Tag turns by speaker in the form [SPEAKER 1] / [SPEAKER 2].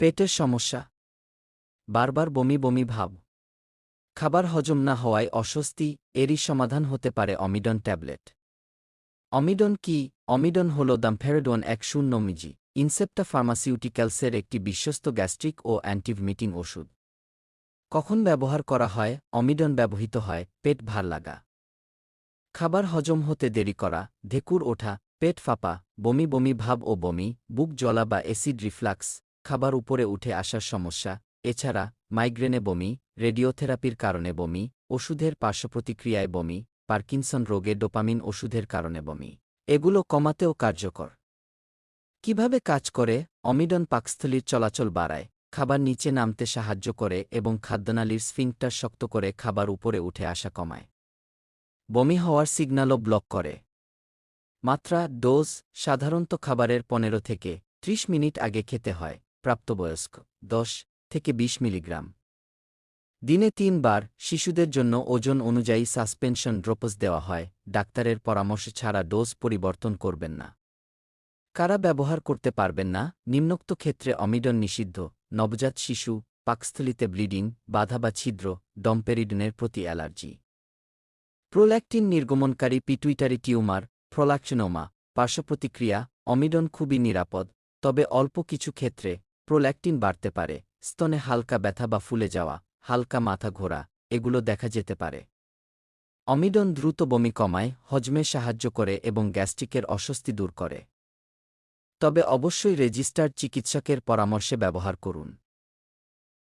[SPEAKER 1] পেটের সমস্যা। বারবার বমি বমি ভাব। খাবার হজম না হওয়ায় অস্বস্তি, এরই সমাধান হতে পারে অমিডন ট্যাবলেট। অমিডন কি? অমিডন হল দাম্ফেরেডোন এক শূন্য মিজি, ইনসেপ্টা ফার্মাসিউটিক্যালসের একটি বিশ্বস্ত গ্যাস্ট্রিক ও অ্যান্টিভমিটিং ওষুধ। কখন ব্যবহার করা হয়? অমিডন ব্যবহৃত হয়, পেট ভার লাগা। খাবার হজম হতে দেরি করা, ঢেকুর ওঠা, পেট ফাঁপা, বমি বমি ভাব ও বমি, বুক জ্বলা বা অ্যাসিড রিফ্লাক্স খাবার উপরে উঠে আসার সমস্যা, এছাড়া মাইগ্রেনে বমি, রেডিওথেরাপির কারণে বমি, ওষুধের পার্শ্বপ্রতিক্রিয়ায় বমি, পার্কিনসন রোগে ডোপামিন ওষুধের কারণে বমি। এগুলো কমাতেও কার্যকর। কীভাবে কাজ করে? অমিডন পাকস্থলীর চলাচল বাড়ায়, খাবার নিচে নামতে সাহায্য করে এবং খাদ্যনালীর স্ফিংটার শক্ত করে খাবার উপরে উঠে আসা কমায়। বমি হওয়ার সিগন্যালও ব্লক করে। মাত্রা, ডোজ, সাধারণত খাবারের পনেরো থেকে ৩০ মিনিট আগে খেতে হয়। প্রাপ্তবয়স্ক, দশ থেকে ২০ মিলিগ্রাম। দিনে তিনবার শিশুদের জন্য ওজন অনুযায়ী সাসপেনশন ড্রপস দেওয়া হয়, ডাক্তারের পরামর্শ ছাড়া ডোজ পরিবর্তন করবেন না। কারা ব্যবহার করতে পারবেন না, নিম্নোক্ত ক্ষেত্রে অমিডন নিষিদ্ধ, নবজাত শিশু, পাকস্থলিতে ব্লিডিং, বাধা বা ছিদ্র, ডম্পেরিডনের প্রতি অ্যালার্জি। প্রোল্যাক্টিন নির্গমনকারী পিটুইটারি টিউমার প্রোল্যাকচিনোমা পার্শ্বপ্রতিক্রিয়া, অমিডন খুবই নিরাপদ, তবে অল্প কিছু ক্ষেত্রে প্রোল্যাক্টিন বাড়তে পারে, স্তনে হালকা ব্যথা বা ফুলে যাওয়া, হালকা মাথা ঘোরা, এগুলো দেখা যেতে পারে। অমিডন দ্রুত বমি কমায়, হজমে সাহায্য করে এবং গ্যাস্ট্রিকের অস্বস্তি দূর করে। তবে অবশ্যই রেজিস্টার্ড চিকিৎসকের পরামর্শে ব্যবহার করুন।